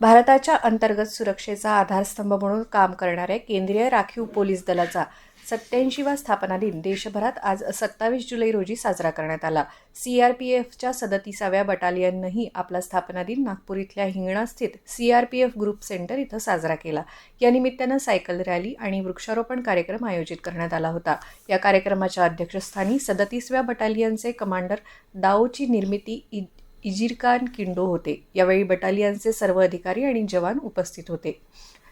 भारताच्या अंतर्गत सुरक्षेचा आधारस्तंभ म्हणून काम करणाऱ्या केंद्रीय राखीव पोलीस दलाचा सत्याऐंशीवा स्थापना दिन देशभरात आज सत्तावीस जुलै रोजी साजरा करण्यात आला. सी आर पी एफच्या सदतीसाव्या बटालियननंही आपला स्थापना दिन नागपूर इथल्या हिंगणा स्थित C R P F group centre इथं साजरा केला. या निमित्तानं सायकल रॅली आणि वृक्षारोपण कार्यक्रम आयोजित करण्यात आला होता. या कार्यक्रमाच्या अध्यक्षस्थानी सदतीसव्या बटालियनचे कमांडर दाओची निर्मिती इजिरकान किंडो होते. यावेळी बटालियनचे सर्व अधिकारी आणि जवान उपस्थित होते.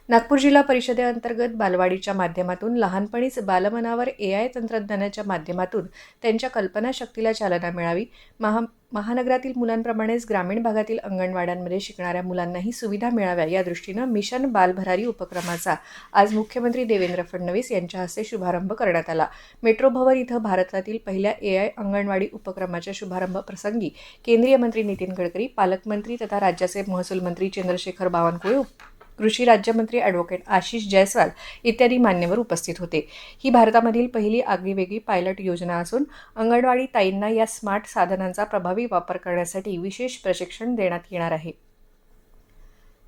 नागपूर जिल्हा परिषदेअंतर्गत बालवाडीच्या माध्यमातून लहानपणीच बालमनावर ए आय तंत्रज्ञानाच्या माध्यमातून त्यांच्या कल्पनाशक्तीला चालना मिळावी. महा महानगरातील मुलांप्रमाणेच ग्रामीण भागातील अंगणवाड्यांमध्ये शिकणाऱ्या मुलांनाही सुविधा मिळाव्या या दृष्टीनं मिशन बालभरारी उपक्रमाचा आज मुख्यमंत्री देवेंद्र फडणवीस यांच्या हस्ते शुभारंभ करण्यात आला. मेट्रो भवन इथं भारतातील पहिल्या ए आय अंगणवाडी उपक्रमाच्या शुभारंभ प्रसंगी केंद्रीय मंत्री नितीन गडकरी पालकमंत्री तथा राज्याचे महसूल मंत्री चंद्रशेखर बावनकुळे कृषी राज्यमंत्री ॲडव्होकेट आशिष जयस्वाल इत्यादी मान्यवर उपस्थित होते. ही भारतामधील पहिली आगळीवेगळी पायलट योजना असून अंगणवाडी ताईंना या स्मार्ट साधनांचा प्रभावी वापर करण्यासाठी विशेष प्रशिक्षण देण्यात येणार आहे.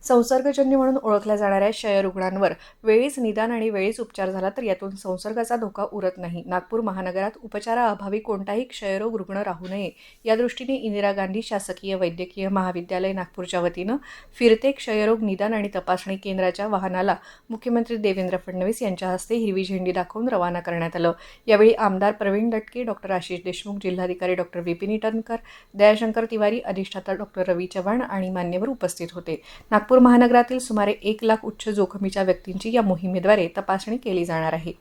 संसर्गजन्य म्हणून ओळखल्या जाणाऱ्या क्षयरुग्णांवर वेळीच निदान आणि वेळीच उपचार झाला तर यातून संसर्गाचा धोका उरत नाही. नागपूर महानगरात उपचाराअभावी कोणताही क्षयरोग रुग्ण राहू नये या दृष्टीने इंदिरा गांधी शासकीय वैद्यकीय महाविद्यालय नागपूरच्या वतीनं फिरते क्षयरोग निदान आणि तपासणी केंद्राच्या वाहनाला मुख्यमंत्री देवेंद्र फडणवीस यांच्या हस्ते हिरवी झेंडी दाखवून रवाना करण्यात आलं. यावेळी आमदार प्रवीण दटके डॉक्टर आशिष देशमुख जिल्हाधिकारी डॉक्टर विपिन इटनकर दयाशंकर तिवारी अधिष्ठाता डॉक्टर रवी चव्हाण आणि मान्यवर उपस्थित होते. नागपूर महानगरातील सुमारे एक लाख उच्च जोखमीच्या व्यक्तींची या मोहिमेद्वारे तपासणी केली जाणार आहे.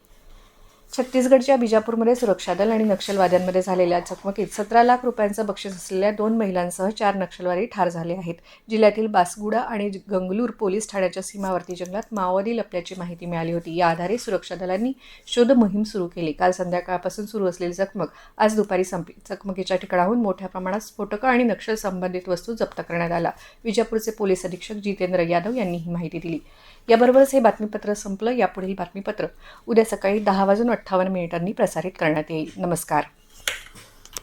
छत्तीसगडच्या बिजापूरमध्ये सुरक्षा दल आणि नक्षलवाद्यांमध्ये झालेल्या चकमकीत सतरा लाख रुपयांचं बक्षीस असलेल्या दोन महिलांसह चार नक्षलवादी ठार झाले आहेत. जिल्ह्यातील बासगुडा आणि गंगलूर पोलीस ठाण्याच्या सीमावर्ती जंगलात माओवादी लपल्याची माहिती मिळाली होती. या आधारे सुरक्षा दलांनी शोध मोहीम सुरू केली. काल संध्याकाळपासून सुरू असलेली चकमक आज दुपारी संपली चकमकीच्या ठिकाणाहून मोठ्या प्रमाणात स्फोटकं आणि नक्षल संबंधित वस्तू जप्त करण्यात आला विजापूरचे पोलीस अधीक्षक जितेंद्र यादव यांनी ही माहिती दिली. याबरोबरच हे बातमीपत्र संपलं. यापुढील बातमीपत्र उद्या सकाळी दहा वाजून अठ्ठावन्न मिनिटांनी प्रसारित करण्यात येईल. नमस्कार.